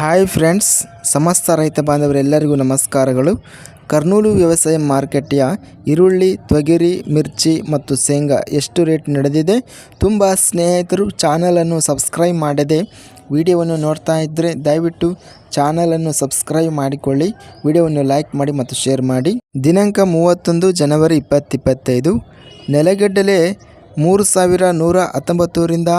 Hi friends, ಸಮಸ್ತ ರೈತ ಬಾಂಧವರೆಲ್ಲರಿಗೂ ನಮಸ್ಕಾರಗಳು. ಕರ್ನೂಲು ವ್ಯವಸಾಯ ಮಾರುಕಟ್ಟೆಯ ಈರುಳ್ಳಿ, ತೊಗರಿ, ಮಿರ್ಚಿ ಮತ್ತು ಶೇಂಗಾ ಎಷ್ಟು ರೇಟ್ ನಡೆದಿದೆ? ತುಂಬ ಸ್ನೇಹಿತರು ಚಾನಲನ್ನು ಸಬ್ಸ್ಕ್ರೈಬ್ ಮಾಡದೆ ವಿಡಿಯೋವನ್ನು ನೋಡ್ತಾ ಇದ್ದರೆ ದಯವಿಟ್ಟು ಚಾನಲನ್ನು ಸಬ್ಸ್ಕ್ರೈಬ್ ಮಾಡಿಕೊಳ್ಳಿ. ವಿಡಿಯೋವನ್ನು ಲೈಕ್ ಮಾಡಿ ಮತ್ತು ಶೇರ್ ಮಾಡಿ. ದಿನಾಂಕ ಮೂವತ್ತೊಂದು ಜನವರಿ ಇಪ್ಪತ್ತಿಪ್ಪತ್ತೈದು ನೆಲಗಡ್ಡಲೆ ಮೂರು ಸಾವಿರ ನೂರ ಹತ್ತೊಂಬತ್ತರಿಂದ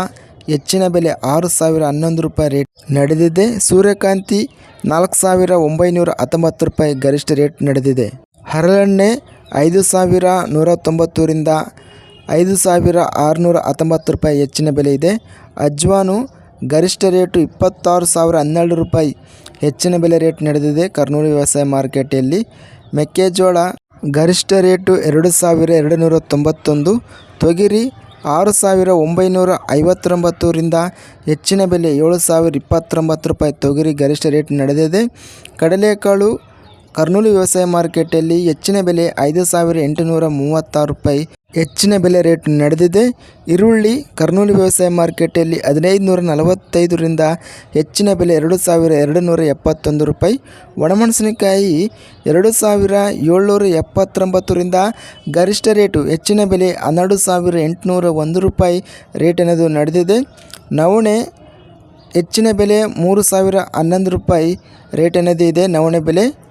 ಹೆಚ್ಚಿನ ಬೆಲೆ ಆರು ಸಾವಿರ ಹನ್ನೊಂದು ರೂಪಾಯಿ ರೇಟ್ ನಡೆದಿದೆ. ಸೂರ್ಯಕಾಂತಿ ನಾಲ್ಕು ಸಾವಿರ ಒಂಬೈನೂರ ಹತ್ತೊಂಬತ್ತು ರೂಪಾಯಿ ಗರಿಷ್ಠ ರೇಟ್ ನಡೆದಿದೆ. ಹರಳೆಣ್ಣೆ ಐದು ಸಾವಿರ ನೂರ ತೊಂಬತ್ತೂರಿಂದ ಐದು ಸಾವಿರ ಆರುನೂರ ಹತ್ತೊಂಬತ್ತು ರೂಪಾಯಿ ಹೆಚ್ಚಿನ ಬೆಲೆ ಇದೆ. ಅಜ್ವಾನು ಗರಿಷ್ಠ ರೇಟು ಇಪ್ಪತ್ತಾರು ಸಾವಿರ ಹನ್ನೆರಡು ರೂಪಾಯಿ ಹೆಚ್ಚಿನ ಬೆಲೆ ರೇಟ್ ನಡೆದಿದೆ. ಕರ್ನೂಲು ವ್ಯವಸಾಯ ಮಾರ್ಕೆಟಲ್ಲಿ ಮೆಕ್ಕೆಜೋಳ ಗರಿಷ್ಠ ರೇಟು ಎರಡು ಸಾವಿರ ಎರಡು ನೂರ ತೊಂಬತ್ತೊಂದು. ತೊಗರಿ ಆರು ಸಾವಿರ ಒಂಬೈನೂರ ಐವತ್ತೊಂಬತ್ತರಿಂದ ಹೆಚ್ಚಿನ ಬೆಲೆ ಏಳು ಸಾವಿರ ಇಪ್ಪತ್ತೊಂಬತ್ತು ರೂಪಾಯಿ ತೊಗರಿ ಗರಿಷ್ಠ ರೇಟ್ ನಡೆದಿದೆ. ಕಡಲೆಕಾಳು ಕರ್ನೂಲು ವ್ಯವಸಾಯ ಮಾರುಕಟ್ಟೆಯಲ್ಲಿ ಹೆಚ್ಚಿನ ಬೆಲೆ ಐದು ಸಾವಿರ ಎಂಟುನೂರ ಮೂವತ್ತಾರು ರೂಪಾಯಿ. ಹೆಚ್ಚಿನ ಬೆಲೆ ರೇಟ್ ನಡೆದಿದೆ. ಈರುಳ್ಳಿ ಕರ್ನೂಲು ವ್ಯವಸಾಯ ಮಾರುಕಟ್ಟೆಯಲ್ಲಿ ಹದಿನೈದು ನೂರ ನಲವತ್ತೈದರಿಂದ ಹೆಚ್ಚಿನ ಬೆಲೆ ಎರಡು ಸಾವಿರ ಎರಡು ನೂರ ಎಪ್ಪತ್ತೊಂದು ರೂಪಾಯಿ. ಒಣಮೆಣಸಿನಕಾಯಿ ಎರಡು ಸಾವಿರ ಏಳ್ನೂರ ಎಪ್ಪತ್ತೊಂಬತ್ತರಿಂದ ಗರಿಷ್ಠ ರೇಟು ಹೆಚ್ಚಿನ ಬೆಲೆ ಹನ್ನೆರಡು ಸಾವಿರ ಎಂಟುನೂರ ಒಂದು ರೂಪಾಯಿ ರೇಟ್ ಅನ್ನೋದು ನಡೆದಿದೆ. ನವಣೆ ಹೆಚ್ಚಿನ ಬೆಲೆ ಮೂರು ಸಾವಿರ ಹನ್ನೊಂದು ರೂಪಾಯಿ ರೇಟ್ ಅನ್ನೋದು ಇದೆ. ನವಣೆ ಬೆಲೆ